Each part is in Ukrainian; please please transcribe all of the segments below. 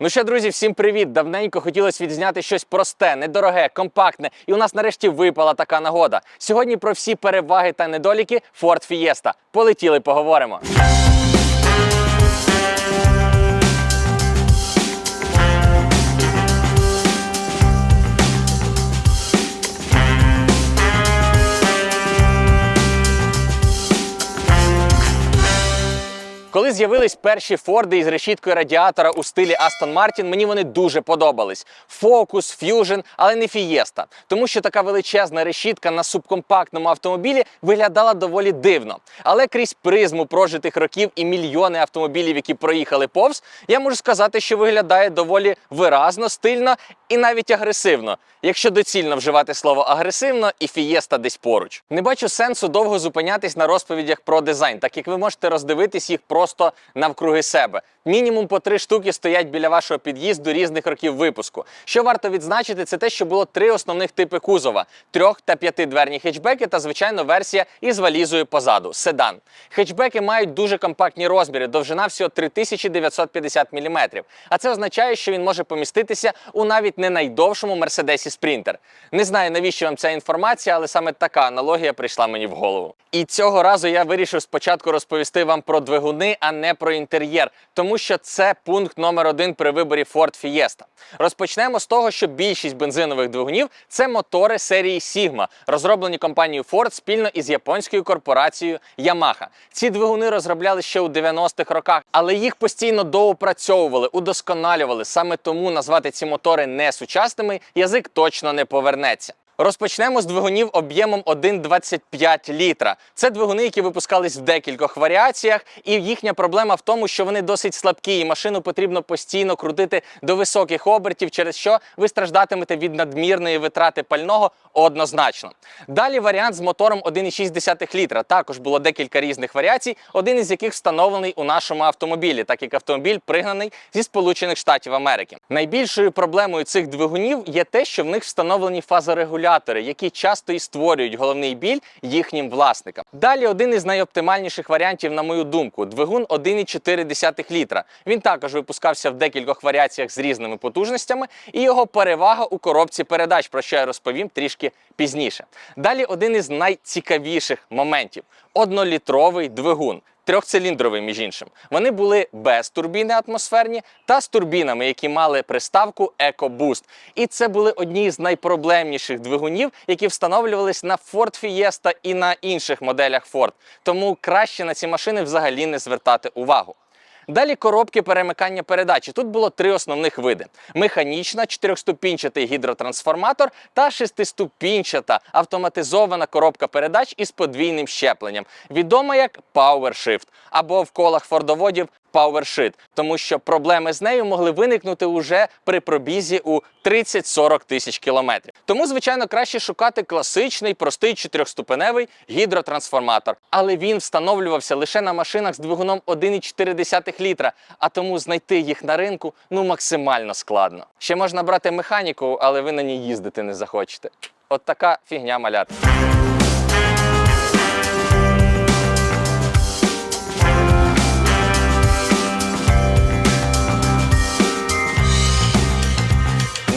Ну що, друзі, всім привіт! Давненько хотілося відзняти щось просте, недороге, компактне, і у нас нарешті випала така нагода. Сьогодні про всі переваги та недоліки Ford Fiesta. Полетіли, поговоримо. Коли з'явились перші Форди із решіткою радіатора у стилі Aston Martin, мені вони дуже подобались. Focus, Fusion, але не Fiesta. Тому що така величезна решітка на субкомпактному автомобілі виглядала доволі дивно. Але крізь призму прожитих років і мільйони автомобілів, які проїхали повз, я можу сказати, що виглядає доволі виразно, стильно і навіть агресивно. Якщо доцільно вживати слово агресивно, і Fiesta десь поруч. Не бачу сенсу довго зупинятись на розповідях про дизайн, так як ви можете роздивитись їх просто навкруги себе. Мінімум по три штуки стоять біля вашого під'їзду різних років випуску. Що варто відзначити, це те, що було три основних типи кузова: трьох та п'ятидверні хетчбеки та звичайно версія із валізою позаду седан. Хетчбеки мають дуже компактні розміри, довжина всього 3950 мм. А це означає, що він може поміститися у навіть не найдовшому мерседесі Спринтер. Не знаю, навіщо вам ця інформація, але саме така аналогія прийшла мені в голову. І цього разу я вирішив спочатку розповісти вам про двигуни, а не про інтер'єр, тому що це пункт номер один при виборі Ford Fiesta. Розпочнемо з того, що більшість бензинових двигунів це мотори серії Sigma, розроблені компанією Ford спільно із японською корпорацією Yamaha. Ці двигуни розробляли ще у 90-х роках, але їх постійно доопрацьовували, удосконалювали. Саме тому назвати ці мотори не сучасними язик точно не повернеться. Розпочнемо з двигунів об'ємом 1,25 літра. Це двигуни, які випускались в декількох варіаціях, і їхня проблема в тому, що вони досить слабкі, і машину потрібно постійно крутити до високих обертів, через що ви страждатимете від надмірної витрати пального однозначно. Далі варіант з мотором 1,6 літра. Також було декілька різних варіацій, один із яких встановлений у нашому автомобілі, так як автомобіль пригнаний зі Сполучених Штатів Америки. Найбільшою проблемою цих двигунів є те, що в них встановлені фазорегулятори, які часто і створюють головний біль їхнім власникам. Далі один із найоптимальніших варіантів, на мою думку, двигун 1,4 літра. Він також випускався в декількох варіаціях з різними потужностями, і його перевага у коробці передач, про що я розповім трішки пізніше. Далі один із найцікавіших моментів однолітровий двигун. Трьохциліндровий, між іншим. Вони були без турбіни атмосферні та з турбінами, які мали приставку EcoBoost. І це були одні з найпроблемніших двигунів, які встановлювались на Ford Fiesta і на інших моделях Ford. Тому краще на ці машини взагалі не звертати увагу. Далі коробки перемикання передачі. Тут було три основних види: механічна, чотирьохступінчатий гідротрансформатор та шестиступінчата автоматизована коробка передач із подвійним щепленням, відома як PowerShift або в колах фордоводів PowerShift, тому що проблеми з нею могли виникнути уже при пробізі у 30-40 тисяч кілометрів. Тому, звичайно, краще шукати класичний, простий чотирьохступеневий гідротрансформатор. Але він встановлювався лише на машинах з двигуном 1,4 літра, а тому знайти їх на ринку ну максимально складно. Ще можна брати механіку, але ви на ній їздити не захочете. От така фігня малята.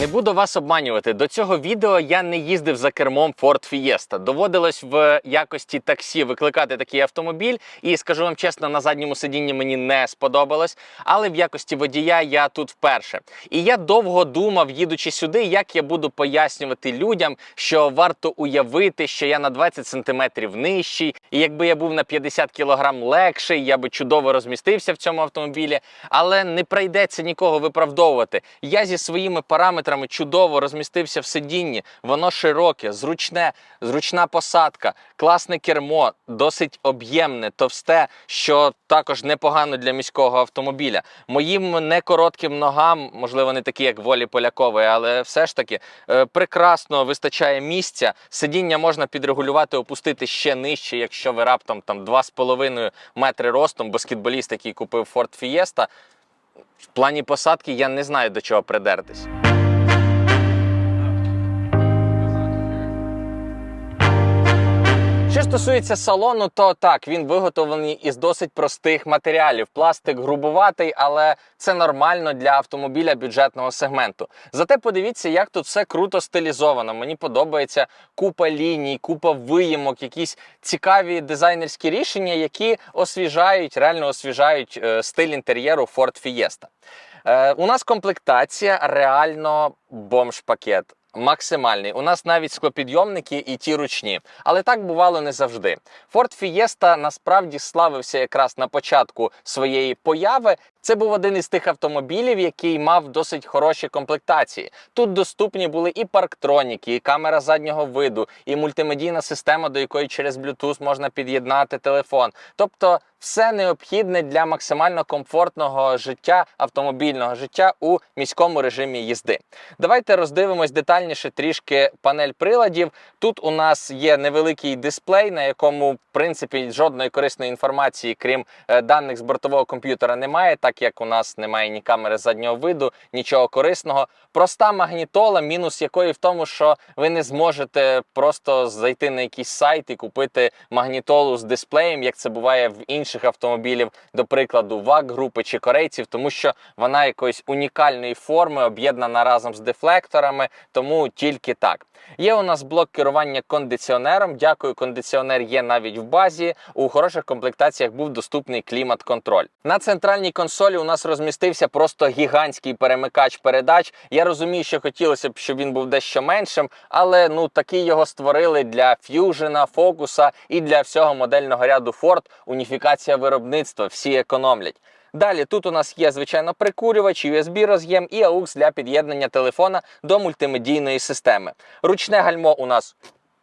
Не буду вас обманювати. До цього відео я не їздив за кермом Ford Fiesta. Доводилось в якості таксі викликати такий автомобіль, і скажу вам чесно, на задньому сидінні мені не сподобалось. Але в якості водія я тут вперше. І я довго думав, їдучи сюди, як я буду пояснювати людям, що варто уявити, що я на 20 сантиметрів нижчий, і якби я був на 50 кілограм легший, я би чудово розмістився в цьому автомобілі. Але не прийдеться нікого виправдовувати. Я зі своїми параметрами чудово розмістився в сидінні. Воно широке, зручне, зручна посадка, класне кермо, досить об'ємне, товсте, що також непогано для міського автомобіля. Моїм не коротким ногам, можливо, не такі, як волі Полякової, але все ж таки е, прекрасно вистачає місця. Сидіння можна підрегулювати, опустити ще нижче, якщо ви раптом там 2,5 метри ростом, баскетболіст, який купив Ford Fiesta. В плані посадки я не знаю до чого придертись. Що стосується салону, то так він виготовлений із досить простих матеріалів. Пластик грубуватий, але це нормально для автомобіля бюджетного сегменту. Зате подивіться, як тут все круто стилізовано. Мені подобається купа ліній, купа виїмок, якісь цікаві дизайнерські рішення, які освіжають, реально освіжають е, стиль інтер'єру Ford Fiesta. Е, у нас комплектація реально бомж-пакет. Максимальний. У нас навіть склопідйомники і ті ручні. Але так бувало не завжди. Ford Fiesta насправді славився якраз на початку своєї появи. Це був один із тих автомобілів, який мав досить хороші комплектації. Тут доступні були і парктроніки, і камера заднього виду, і мультимедійна система, до якої через Bluetooth можна під'єднати телефон. Тобто все необхідне для максимально комфортного життя, автомобільного життя у міському режимі їзди. Давайте роздивимось детальніше трішки панель приладів. Тут у нас є невеликий дисплей, на якому в принципі жодної корисної інформації, крім е, даних з бортового комп'ютера, немає, так як у нас немає ні камери заднього виду, нічого корисного. Проста магнітола, мінус якої в тому, що ви не зможете просто зайти на якийсь сайт і купити магнітолу з дисплеєм, як це буває в інших автомобілів, до прикладу, ВАГ групи чи корейців, тому що вона якоїсь унікальної форми, об'єднана разом з дефлекторами, тому тільки так. Є у нас блок керування кондиціонером. Дякую, кондиціонер є навіть в базі. У хороших комплектаціях був доступний клімат-контроль. На центральній консолі у нас розмістився просто гігантський перемикач передач. Я розумію, що хотілося б, щоб він був дещо меншим, але ну такий його створили для Fusion, Focus і для всього модельного ряду Ford. Уніфікація виробництва, всі економлять. Далі тут у нас є звичайно прикурювач, USB роз'єм і AUX для під'єднання телефона до мультимедійної системи. Ручне гальмо у нас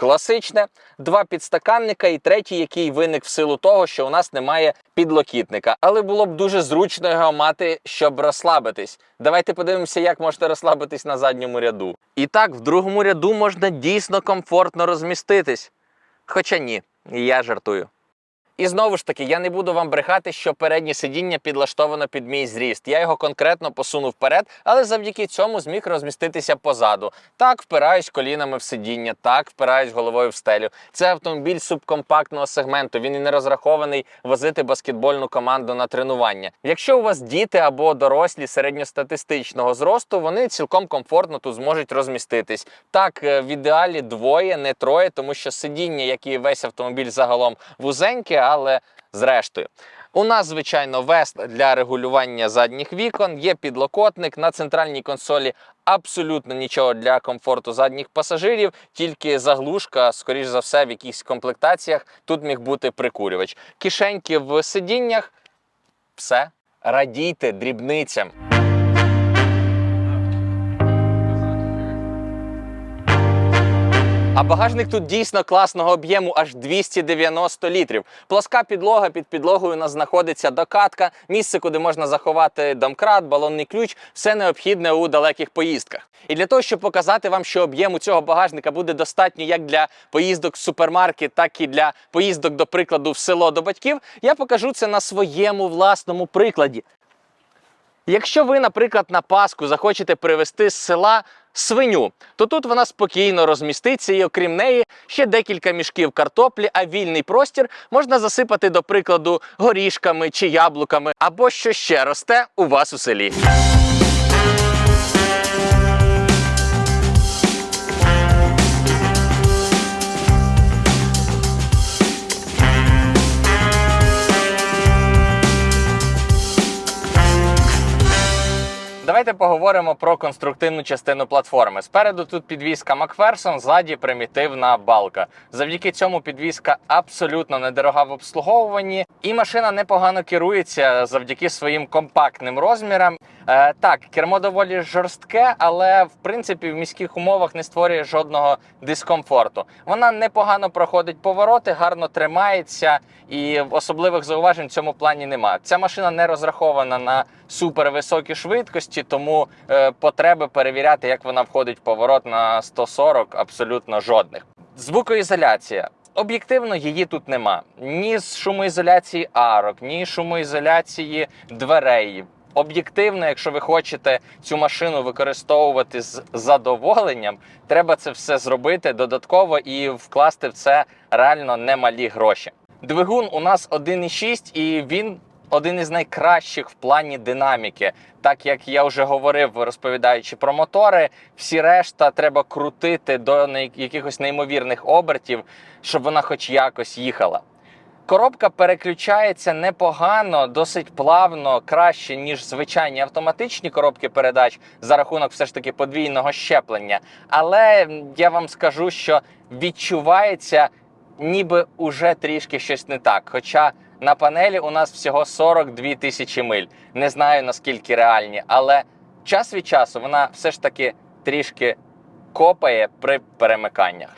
класичне, два підстаканника і третій, який виник в силу того, що у нас немає підлокітника. Але було б дуже зручно його мати, щоб розслабитись. Давайте подивимося, як можете розслабитись на задньому ряду. І так, в другому ряду можна дійсно комфортно розміститись. Хоча ні, я жартую. І знову ж таки, я не буду вам брехати, що переднє сидіння підлаштовано під мій зріст. Я його конкретно посунув вперед, але завдяки цьому зміг розміститися позаду. Так, впираюсь колінами в сидіння, так впираюсь головою в стелю. Це автомобіль субкомпактного сегменту. Він і не розрахований возити баскетбольну команду на тренування. Якщо у вас діти або дорослі середньостатистичного зросту, вони цілком комфортно тут зможуть розміститись. Так, е, в ідеалі двоє, не троє, тому що сидіння, як і весь автомобіль загалом вузеньке, але зрештою. У нас, звичайно, вест для регулювання задніх вікон, є підлокотник на центральній консолі. Абсолютно нічого для комфорту задніх пасажирів, тільки заглушка, скоріш за все, в якихось комплектаціях тут міг бути прикурювач. Кишеньки в сидіннях. Все. Радійте дрібницям. А багажник тут дійсно класного об'єму, аж 290 літрів. Плоска підлога під підлогою у нас знаходиться докатка, місце, куди можна заховати домкрат, балонний ключ, все необхідне у далеких поїздках. І для того, щоб показати вам, що об'єму цього багажника буде достатньо як для поїздок в супермаркет, так і для поїздок, до прикладу, в село до батьків, я покажу це на своєму власному прикладі. Якщо ви, наприклад, на Пасху захочете привезти з села свиню, то тут вона спокійно розміститься, і окрім неї ще декілька мішків картоплі, а вільний простір можна засипати, до прикладу, горішками чи яблуками, або що ще росте у вас у селі. Давайте поговоримо про конструктивну частину платформи. Спереду тут підвізка Макферсон, ззаді примітивна балка. Завдяки цьому підвізка абсолютно недорога в обслуговуванні, і машина непогано керується завдяки своїм компактним розмірам. Е, так, кермо доволі жорстке, але в принципі в міських умовах не створює жодного дискомфорту. Вона непогано проходить повороти, гарно тримається, і особливих зауважень в цьому плані немає. Ця машина не розрахована на супервисокі швидкості, тому е, потреби перевіряти, як вона входить в поворот на 140, абсолютно жодних. Звукоізоляція. Об'єктивно її тут нема. Ні з шумоізоляції арок, ні шумоізоляції дверей. об'єктивно, якщо ви хочете цю машину використовувати з задоволенням, треба це все зробити додатково і вкласти в це реально немалі гроші. Двигун у нас 1,6 і він один із найкращих в плані динаміки. Так як я вже говорив, розповідаючи про мотори, всі решта треба крутити до якихось неймовірних обертів, щоб вона хоч якось їхала. Коробка переключається непогано, досить плавно, краще ніж звичайні автоматичні коробки передач за рахунок все ж таки подвійного щеплення. Але я вам скажу, що відчувається, ніби уже трішки щось не так. Хоча на панелі у нас всього 42 тисячі миль. Не знаю наскільки реальні, але час від часу вона все ж таки трішки копає при перемиканнях.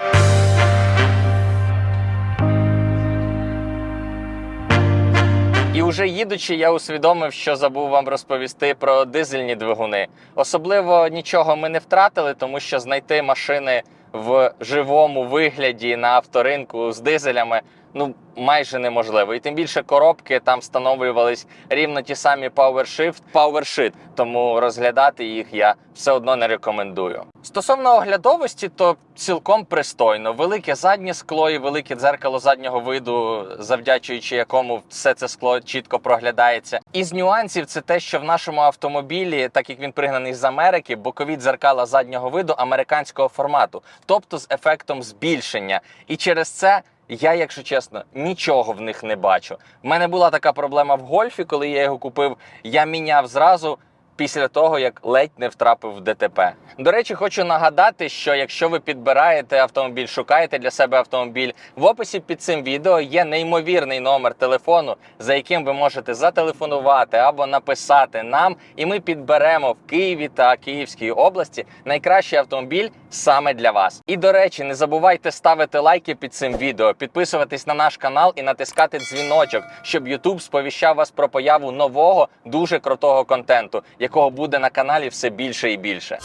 І вже їдучи, я усвідомив, що забув вам розповісти про дизельні двигуни. Особливо нічого ми не втратили, тому що знайти машини в живому вигляді на авторинку з дизелями ну майже неможливо. І тим більше коробки там встановлювались рівно ті самі PowerShift, PowerShit, тому розглядати їх я все одно не рекомендую. Стосовно оглядовості, то цілком пристойно. Велике заднє скло і велике дзеркало заднього виду, завдячуючи якому все це скло чітко проглядається. Із нюансів це те, що в нашому автомобілі, так як він пригнаний з Америки, бокові дзеркала заднього виду американського формату, тобто з ефектом збільшення. І через це. Я, якщо чесно, нічого в них не бачу. В мене була така проблема в гольфі, коли я його купив. Я міняв зразу після того, як ледь не втрапив в ДТП. До речі, хочу нагадати, що якщо ви підбираєте автомобіль, шукаєте для себе автомобіль, в описі під цим відео є неймовірний номер телефону, за яким ви можете зателефонувати або написати нам, і ми підберемо в Києві та Київській області найкращий автомобіль саме для вас. І до речі, не забувайте ставити лайки під цим відео, підписуватись на наш канал і натискати дзвіночок, щоб YouTube сповіщав вас про появу нового дуже крутого контенту, якого буде на каналі все більше і більше.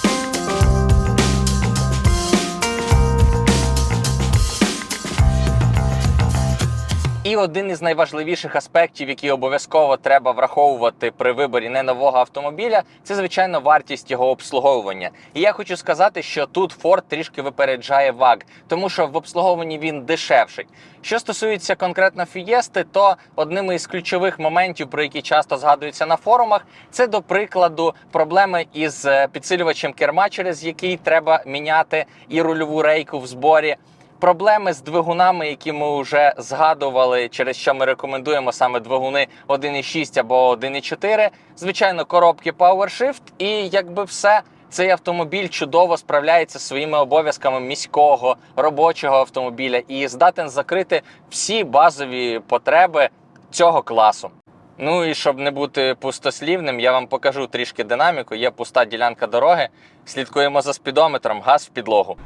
І один із найважливіших аспектів, які обов'язково треба враховувати при виборі не нового автомобіля, це звичайно вартість його обслуговування. І я хочу сказати, що тут Ford трішки випереджає ВАГ, тому що в обслуговуванні він дешевший. Що стосується конкретно Фієсти, то одним із ключових моментів, про які часто згадуються на форумах, це до прикладу проблеми із е, підсилювачем керма, через який треба міняти і рульову рейку в зборі. Проблеми з двигунами, які ми вже згадували, через що ми рекомендуємо саме двигуни 1.6 або 1.4. Звичайно, коробки PowerShift і якби все. Цей автомобіль чудово справляється своїми обов'язками міського робочого автомобіля і здатен закрити всі базові потреби цього класу. Ну і щоб не бути пустослівним, я вам покажу трішки динаміку. Є пуста ділянка дороги. Слідкуємо за спідометром, газ в підлогу.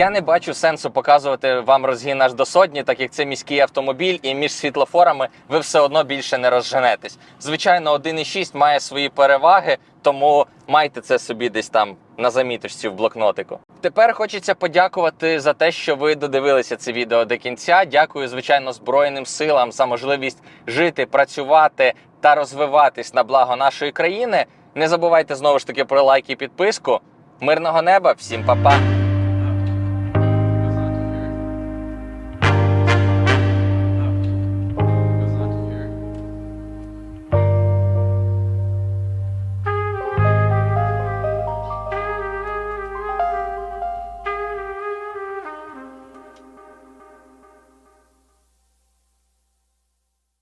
Я не бачу сенсу показувати вам розгін аж до сотні, так як це міський автомобіль, і між світлофорами ви все одно більше не розженетесь. Звичайно, 1.6 має свої переваги, тому майте це собі десь там на заміточці в блокнотику. Тепер хочеться подякувати за те, що ви додивилися це відео до кінця. Дякую, звичайно, Збройним силам за можливість жити, працювати та розвиватись на благо нашої країни. Не забувайте знову ж таки про лайк і підписку. Мирного неба, всім па-па!